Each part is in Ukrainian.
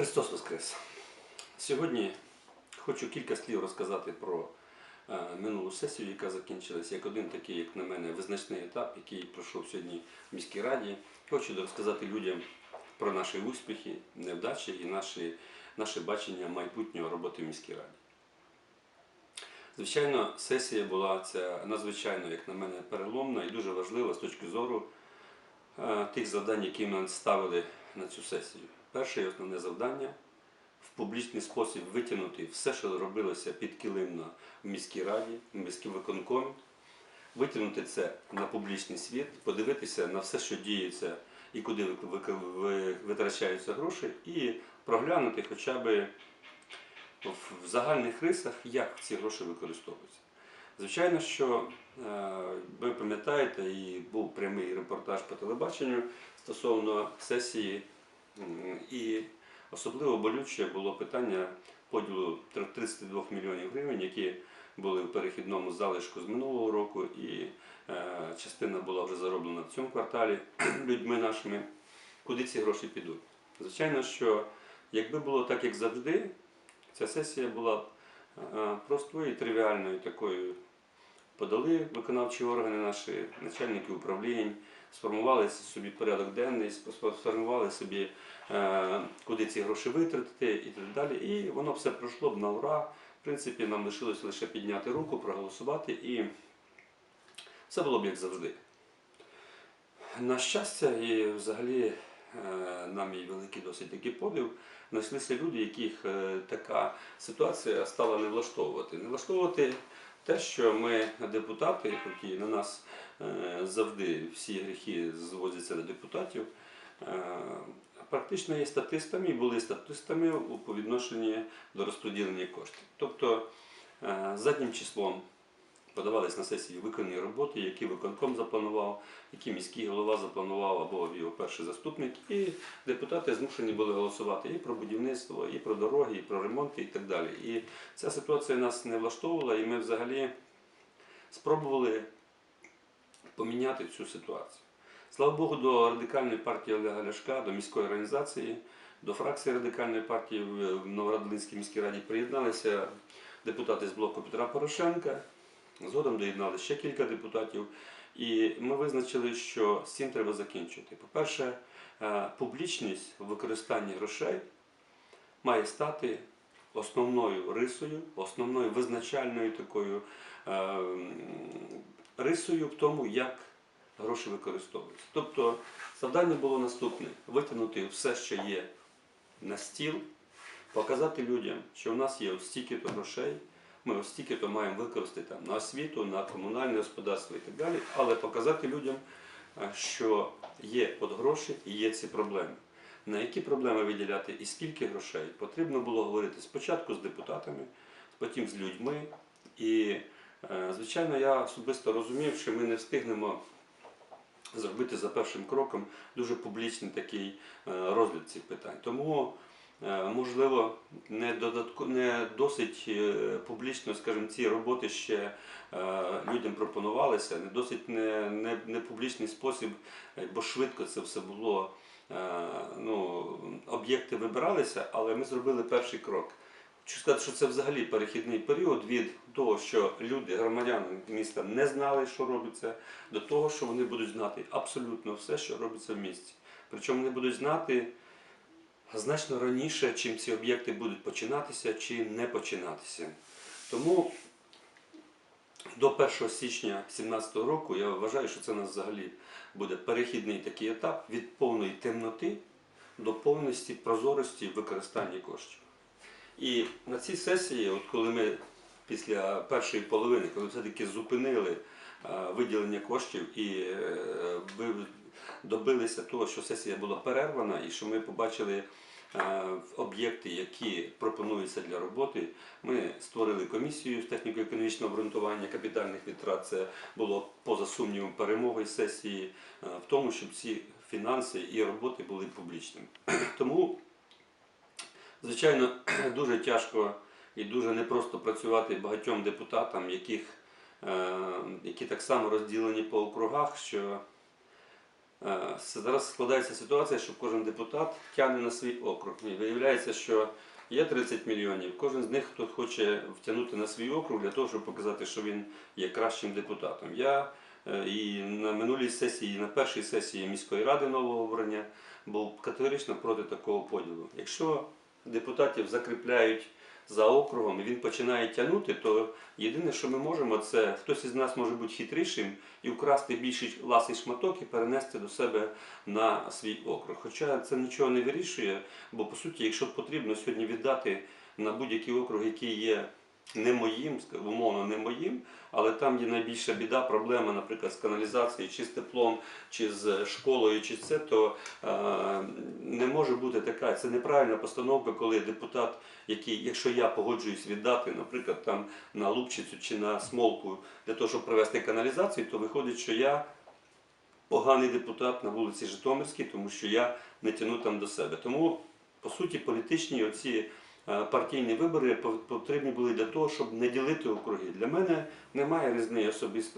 Христос Воскрес! Сьогодні хочу кілька слів розказати про е, минулу сесію, яка закінчилась, як один такий, як на мене, визначний етап, який пройшов сьогодні в міській раді. Хочу розказати людям про наші успіхи, невдачі і наші, наше бачення майбутнього роботи в міській раді. Звичайно, сесія була ця надзвичайно, як на мене, переломна і дуже важлива з точки зору е, тих завдань, які ми ставили на цю сесію. Перше і основне завдання в публічний спосіб витягнути все, що робилося підкилимно в міській раді, в міському виконкомі, витягнути це на публічний світ, подивитися на все, що діється і куди ви- ви- ви- витрачаються гроші, і проглянути хоча б в загальних рисах, як ці гроші використовуються. Звичайно, що е, ви пам'ятаєте, і був прямий репортаж по телебаченню стосовно сесії, і особливо болюче було питання поділу 32 мільйонів гривень, які були в перехідному залишку з минулого року, і е, частина була вже зароблена в цьому кварталі людьми нашими. Куди ці гроші підуть? Звичайно, що якби було так, як завжди, ця сесія була б е, простою і тривіальною такою. Подали виконавчі органи наші, начальники управлінь, сформували собі порядок денний, сформували собі, е, куди ці гроші витратити і так далі. І воно все пройшло б на ура. В принципі, нам лишилося лише підняти руку, проголосувати, і все було б як завжди. На щастя, і взагалі е, на мій великий досить такий подив, знайшлися люди, яких е, така ситуація стала не влаштовувати. Не влаштовувати те, що ми депутати, які на нас е, завжди всі гріхи зводяться до депутатів, е, практично є статистами і були статистами у по відношенні до розподілення коштів. Тобто е, заднім числом подавались на сесії виконані роботи, які виконком запланував, які міський голова запланував або його перший заступник, і депутати змушені були голосувати і про будівництво, і про дороги, і про ремонти, і так далі. І ця ситуація нас не влаштовувала, і ми взагалі спробували поміняти цю ситуацію. Слава Богу, до радикальної партії Олега Ляшка, до міської організації, до фракції радикальної партії в Новоград-Волинській міській раді приєдналися депутати з блоку Петра Порошенка. Згодом доєднали ще кілька депутатів. І ми визначили, що з цим треба закінчити. По-перше, е, публічність в використанні грошей має стати основною рисою, основною визначальною такою е, рисою в тому, як гроші використовуються. Тобто завдання було наступне: витягнути все, що є на стіл, показати людям, що в нас є стільки-то грошей, ми ось стільки-то маємо використати там, на освіту, на комунальне господарство і так далі, але показати людям, е, що є от гроші і є ці проблеми. На які проблеми виділяти і скільки грошей потрібно було говорити спочатку з депутатами, потім з людьми. І, е, звичайно, я особисто розумів, що ми не встигнемо зробити за першим кроком дуже публічний такий е, розгляд цих питань. Тому, можливо, не, додатко, не досить е, публічно, скажімо, ці роботи ще е, людям пропонувалися, не досить не, не, не публічний спосіб, е, бо швидко це все було. е, Ну, об'єкти вибиралися, але ми зробили перший крок. Хочу сказати, що це взагалі перехідний період від того, що люди, громадяни міста не знали, що робиться, до того, що вони будуть знати абсолютно все, що робиться в місті. Причому вони будуть знати значно раніше, чим ці об'єкти будуть починатися чи не починатися. Тому до 1 січня 2017 року я вважаю, що це у нас взагалі буде перехідний такий етап від повної темноти до повності прозорості в використанні коштів. І на цій сесії, от коли ми після першої половини, коли все-таки зупинили виділення коштів і е, добилися того, що сесія була перервана, і що ми побачили е, об'єкти, які пропонуються для роботи, ми створили комісію з техніко-економічного обґрунтування капітальних витрат. Це було поза сумнівом перемоги сесії е, в тому, щоб ці фінанси і роботи були публічними. Тому Звичайно, дуже тяжко і дуже непросто працювати багатьом депутатам, яких, е, які так само розділені по округах, що Зараз складається ситуація, що кожен депутат тягне на свій округ. І виявляється, що є 30 мільйонів. Кожен з них хто хоче втягнути на свій округ для того, щоб показати, що він є кращим депутатом. Я е, і на минулій сесії, і на першій сесії міської ради нового обрання був категорично проти такого поділу. Якщо депутатів закріпляють за округом і він починає тягнути, то єдине, що ми можемо, це хтось із нас може бути хитрішим і вкрасти більший ласий шматок і перенести до себе на свій округ. Хоча це нічого не вирішує, бо по суті, якщо потрібно сьогодні віддати на будь-який округ, який є не моїм, умовно не моїм, але там є найбільша біда, проблема, наприклад, з каналізацією, чи з теплом, чи з школою, чи це, то е, не може бути така. Це неправильна постановка, коли депутат, який, якщо я погоджуюсь віддати, наприклад, там на Лупчицю чи на Смолку для того, щоб провести каналізацію, то виходить, що я поганий депутат на вулиці Житомирській, тому що я не тяну там до себе. Тому, по суті, політичні оці партійні вибори потрібні були для того, щоб не ділити округи. Для мене немає різниці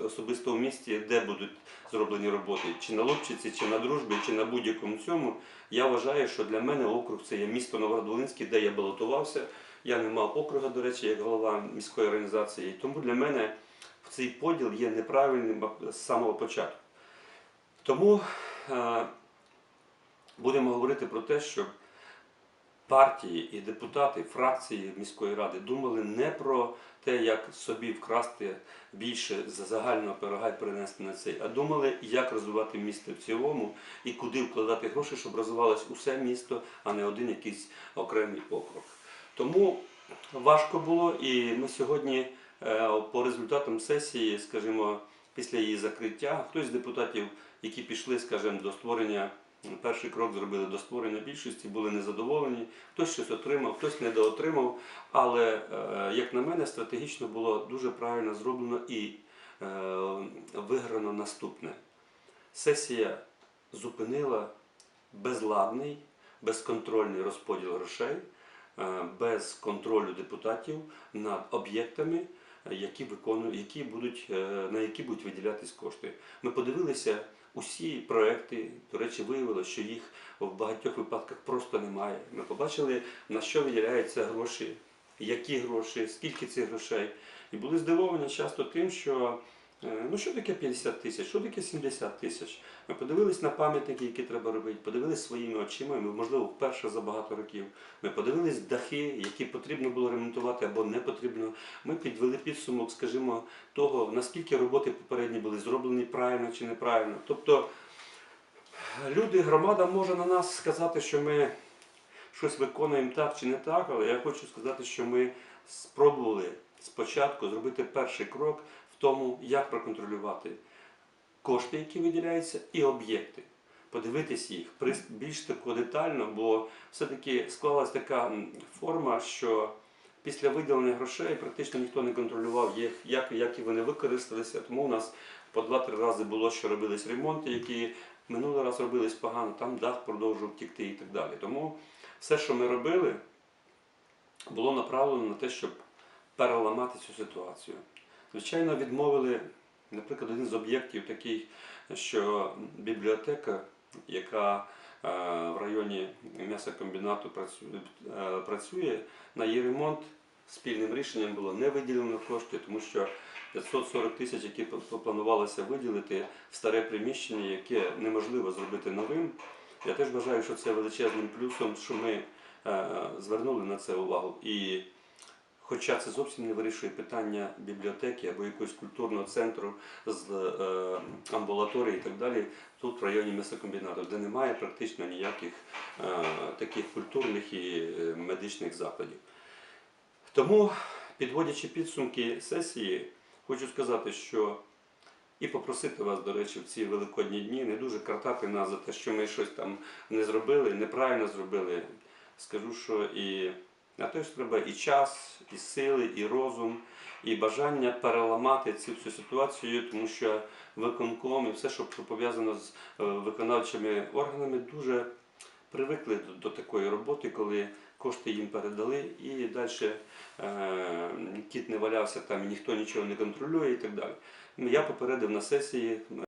особисто, в місті, де будуть зроблені роботи, чи на Лобчиці, чи на дружбі, чи на будь-якому цьому. Я вважаю, що для мене округ це є місто Новоград-Волинський, де я балотувався. Я не мав округа, до речі, як голова міської організації. Тому для мене цей поділ є неправильним з самого початку. Тому е, будемо говорити про те, щоб партії і депутати, фракції міської ради думали не про те, як собі вкрасти більше за загального пирога і перенести на цей, а думали, як розвивати місто в цілому і куди вкладати гроші, щоб розвивалось усе місто, а не один якийсь окремий округ. Тому важко було, і ми сьогодні е, по результатам сесії, скажімо, після її закриття, хтось з депутатів, які пішли, скажімо, до створення. Перший крок зробили до створення більшості, були незадоволені, хтось щось отримав, хтось недоотримав. Але, е, як на мене, стратегічно було дуже правильно зроблено і е, виграно наступне. Сесія зупинила безладний, безконтрольний розподіл грошей, е, без контролю депутатів над об'єктами, які виконують, які будуть, на які будуть виділятись кошти. Ми подивилися усі проекти. До речі, виявилося, що їх в багатьох випадках просто немає. Ми побачили, на що виділяються гроші, які гроші, скільки цих грошей. І були здивовані часто тим, що ну що таке 50 тисяч, що таке 70 тисяч. Ми подивились на пам'ятники, які треба робити, подивились своїми очима, можливо, вперше за багато років. Ми подивились дахи, які потрібно було ремонтувати або не потрібно. Ми підвели підсумок, скажімо, того, наскільки роботи попередні були зроблені правильно чи неправильно. Тобто люди, громада може на нас сказати, що ми щось виконуємо так чи не так, але я хочу сказати, що ми спробували спочатку зробити перший крок тому, як проконтролювати кошти, які виділяються, і об'єкти. Подивитись їх більш тако детально, бо все-таки склалась така форма, що після виділення грошей практично ніхто не контролював їх, як, як і вони використалися. Тому у нас по два-три рази було, що робились ремонти, які минулий раз робились погано, там дах продовжував тікти і так далі. Тому все, що ми робили, було направлено на те, щоб переламати цю ситуацію. Звичайно, відмовили, наприклад, один з об'єктів такий, що бібліотека, яка е, в районі м'ясокомбінату е, працює, на її ремонт спільним рішенням було не виділено кошти, тому що 540 тисяч, які планувалося виділити в старе приміщення, яке неможливо зробити новим. Я теж вважаю, що це величезним плюсом, що ми е, звернули на це увагу. І хоча це зовсім не вирішує питання бібліотеки або якогось культурного центру з е, амбулаторії і так далі, тут в районі м'ясокомбінату, де немає практично ніяких е, таких культурних і е, медичних закладів. Тому, підводячи підсумки сесії, хочу сказати, що і попросити вас, до речі, в ці великодні дні не дуже картати нас за те, що ми щось там не зробили, неправильно зробили. Скажу, що і на те ж треба і час, і сили, і розум, і бажання переламати цю всю ситуацію, тому що виконком і все, що пов'язано з е, виконавчими органами, дуже привикли до, до такої роботи, коли кошти їм передали, і далі е, кіт не валявся там, і ніхто нічого не контролює і так далі. Я попередив на сесії